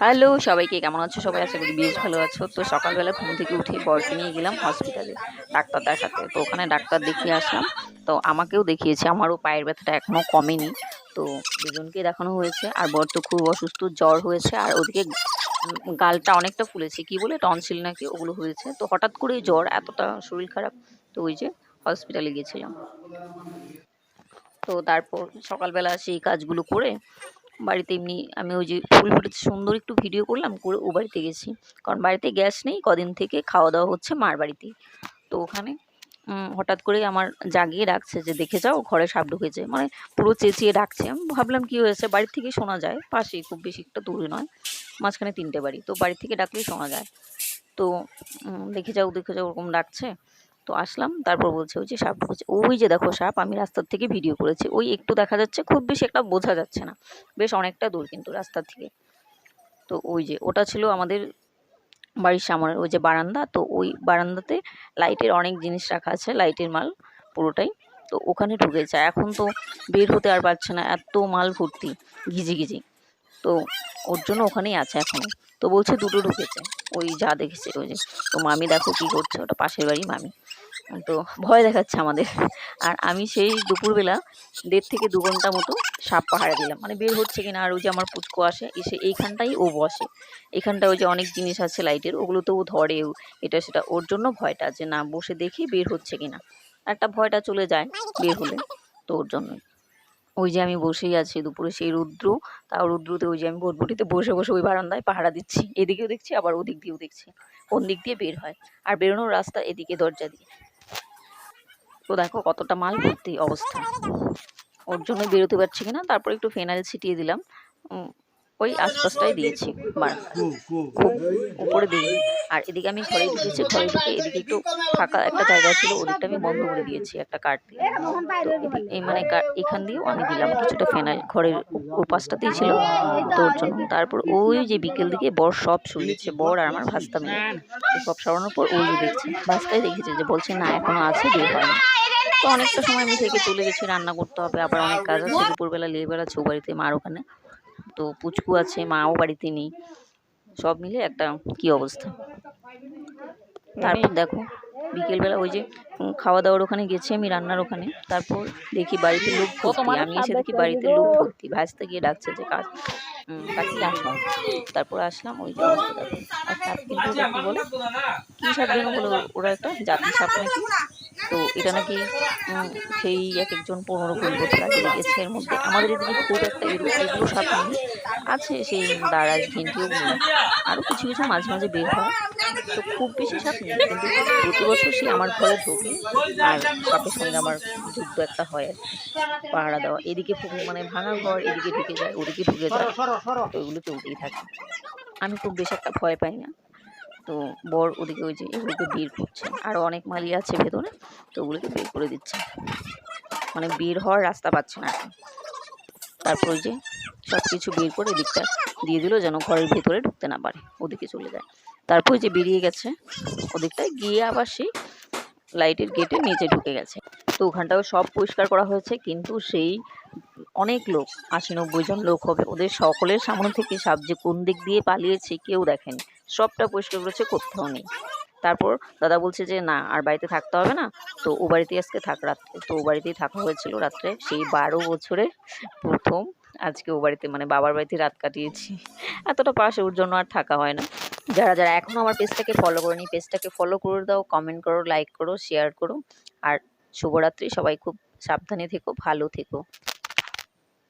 Hello সবাইকে কেমন আছো? সবাই আশা করি বেশ ভালো আছো। তো সকালবেলা ঘুম থেকে উঠে বরকে নিয়ে গেলাম হসপিটালে ডাক্তার দেখাতে তো ওখানে ডাক্তার দেখিয়ে আসলাম। তো আমাকেও দেখিয়েছে। আমারও পায়ের ব্যথাটা এখনও কমেনি। তো দুজনকে দেখানো হয়েছে। আর বর তো খুব অসুস্থ, জ্বর হয়েছে। আর ওদিকে গালটা অনেকটা ফুলেছে। কি বলে, টনসিল নাকি ওগুলো হয়েছে। তো হঠাৎ করেই জ্বর, এতটা শরীর খারাপ। তো ওই যে হসপিটালে গিয়েছিলাম তো তারপর সকালবেলা সেই কাজগুলো করে বাড়িতে এমনি আমি ওই যে ফুল ফুটেছে, সুন্দর একটু ভিডিও করলাম, করে ও বাড়িতে গেছি। কারণ বাড়িতে গ্যাস নেই, কদিন থেকে খাওয়া দাওয়া হচ্ছে মার বাড়িতে। তো ওখানে হঠাৎ করে আমার জাগিয়ে ডাকছে যে, দেখে যাও, ঘরে সাপ ঢুকেছে। মানে পুরো চেঁচিয়ে ডাকছে আমি ভাবলাম, কি হয়েছে? বাড়ির থেকে শোনা যায়, পাশেই, খুব বেশি একটা দূরে নয়, মাঝখানে তিনটে বাড়ি। তো বাড়ি থেকে ডাকলেই শোনা যায়। তো দেখে যাও দেখে যাও, ওরকম ডাকছে। তো আসলাম। তারপর বলছে, ওই যে সাপ ঢুকেছে। ওই যে দেখো সাপ, আমি রাস্তার থেকে ভিডিও করেছি। ওই একটু দেখা যাচ্ছে, খুব বেশি একটা বোঝা যাচ্ছে না। বেশ অনেকটা দূর কিন্তু রাস্তার থেকে। তো ওই যে, ওটা ছিল আমাদের বাড়ির সামনের ওই যে বারান্দা। তো ওই বারান্দাতে লাইটের অনেক জিনিস রাখা আছে, লাইটের মাল পুরোটাই। তো ওখানে ঢুকেছে এখন তো বের হতে আর পারছে না, এত মাল ভর্তি ঘিজি ঘিজি তো ওর জন্য ওখানেই আছে এখনও তো বলছে দুটো ঢুকেছে। ওই যা দেখেছে, ওই যে। তো মামি দেখো কি করছে, ওটা পাশের বাড়ি মামি। তো ভয় দেখাচ্ছে আমাদের। আর আমি সেই দুপুরবেলা দেড় থেকে দু ঘণ্টা মতো সাপ পাহারা দিলাম। মানে বের হচ্ছে কিনা আর ওই যে আমার পুচকো আসে, এসে এইখানটাই ও বসে। এখানটা ওই যে অনেক জিনিস আছে লাইটের, ওগুলো তো ও ধরে এটা সেটা। ওর জন্য ভয়টা যে না, বসে দেখি বের হচ্ছে কিনা। একটা ভয়টা চলে যায় বের হলে তো ওর জন্যই। ওই যে আমি বসেই আছি দুপুরে সেই রুদ্র তাও রুদ্রতে ওই যে আমি ভোটভুটিতে বসে বসে ওই বারান্দায় পাহারা দিচ্ছি। এদিকেও দেখছি, আবার ওদিক দিয়েও দেখছি। কোন দিক দিয়ে বের হয়? আর বেরোনোর রাস্তা এদিকে দরজা দিয়ে। তো দেখো কতটা মাল ভর্তি অবস্থা। ওর জন্য বেরোতে পারছি কিনা, তারপর একটু ফেনাইল ছিটিয়ে দিলাম। ওই আশপাশটাই দিয়েছি উপরে দিই আর এদিকে আমি ঘরে ঢুকেছি ঘরে ঢুকে এদিকে একটু ফাঁকা একটা জায়গা ছিল, ওদিকটা আমি বন্ধ করে দিয়েছি একটা কাঠ দিয়ে। এই মানে এখান দিয়েও আমি দিলাম কিছুটা ফেনাইল, ঘরের ওপাশটাতেই ছিল তোর জন্য। তারপর ওই যে বিকেল দিকে বর সব শুয়েছে, বর আর আমার ভাস্তা তো সব সরানোর পর ওই দেখছি, ভাস্তাই দেখেছে যে বলছে, না, এখনও আছে, বের হয়নি। তো অনেকটা সময় আমি থেকে চলে গেছি রান্না করতে হবে আবার অনেক কাজ আছে দুপুরবেলা লেগে বেড়াচ্ছে ও বাড়িতে মার ওখানে তো পুচকু আছে মাও বাড়িতে নেই সব মিলে একটা কি অবস্থা? তারপর দেখো বিকেলবেলা ওই যে খাওয়া দাওয়ার ওখানে গেছি আমি রান্নার ওখানে তারপর দেখি বাড়িতে লোক ভর্তি আমি এসে দেখি বাড়িতে লোক ভর্তি ভাজতে গিয়ে ডাকছে যে কাজ কাছে কাকি আসো তারপর আসলাম ওই যে অবস্থা দেখো। আর সাপ কিন্তু কি বলে? কি সাপ যেন বলে ওরা একটা জাতি সাপ নাকি? তো এটা নাকি সেই এক একজন পনেরো কুড়ি বছর আগে লেগেছে এর মধ্যে। আমাদের এদিকে খুব একটা এগুলো সাপ নেই। আছে সেই দারাজ ঘিন্টি ওগুলো। আরও কিছু কিছু মাঝে মাঝে বের হয়। তো খুব বেশি সাপ নেই। কিন্তু প্রতি বছর সে আমার ঘরে ঢোকে। আর সাপের সঙ্গে আমার যুদ্ধ একটা হয় আর। পাহারা দেওয়া। এদিকে মানে ভাঙা ঘর, এদিকে ঢুকে যায়, ওদিকে ঢুকে যায়। তো এগুলো চলতেই থাকে। আমি খুব বেশি একটা ভয় পাই না। তো বর ওদিকে ওই যে এগুলোকে বের করছে। আরও অনেক মালি আছে ভেতরে, তো ওগুলোকে বের করে দিচ্ছে। মানে বের হওয়ার রাস্তা পাচ্ছে না এখন। তারপর ওই যে সব কিছু বের করে এদিকটা দিয়ে দিল যেন ঘরের ভেতরে ঢুকতে না পারে, ওদিকে চলে যায়। তারপর যে বেরিয়ে গেছে, ওদিকটায় গিয়ে আবার সেই লাইটের গেটে নিচে ঢুকে গেছে। তো ওখানটাও সব পরিষ্কার করা হয়েছে, কিন্তু সেই অনেক লোক, আশি নব্বই জন লোক হবে, ওদের সকলের সামনে থেকে সাপ যে কোন দিক দিয়ে পালিয়েছে কেউ দেখেনি। সবটা পরিষ্কার করেছে, কোথাও নেই। তারপর দাদা বলছে যে, না, আর বাড়িতে থাকতে হবে না। তো ও বাড়িতেই আজকে থাক রাত্রে তো ও বাড়িতেই থাকা হয়েছিল রাত্রে। সেই বারো বছরে প্রথম আজকে ও বাড়িতে মানে বাবার বাড়িতে রাত কাটিয়েছি। এতটা পাশে ওর জন্য আর থাকা হয় না। যারা যারা এখনও আমার পেজটাকে ফলো করেনি, পেজটাকে ফলো করে দাও কমেন্ট করো লাইক করো শেয়ার করো। আর শুভরাত্রি, সবাই খুব সাবধানে থেকো, ভালো থেকো।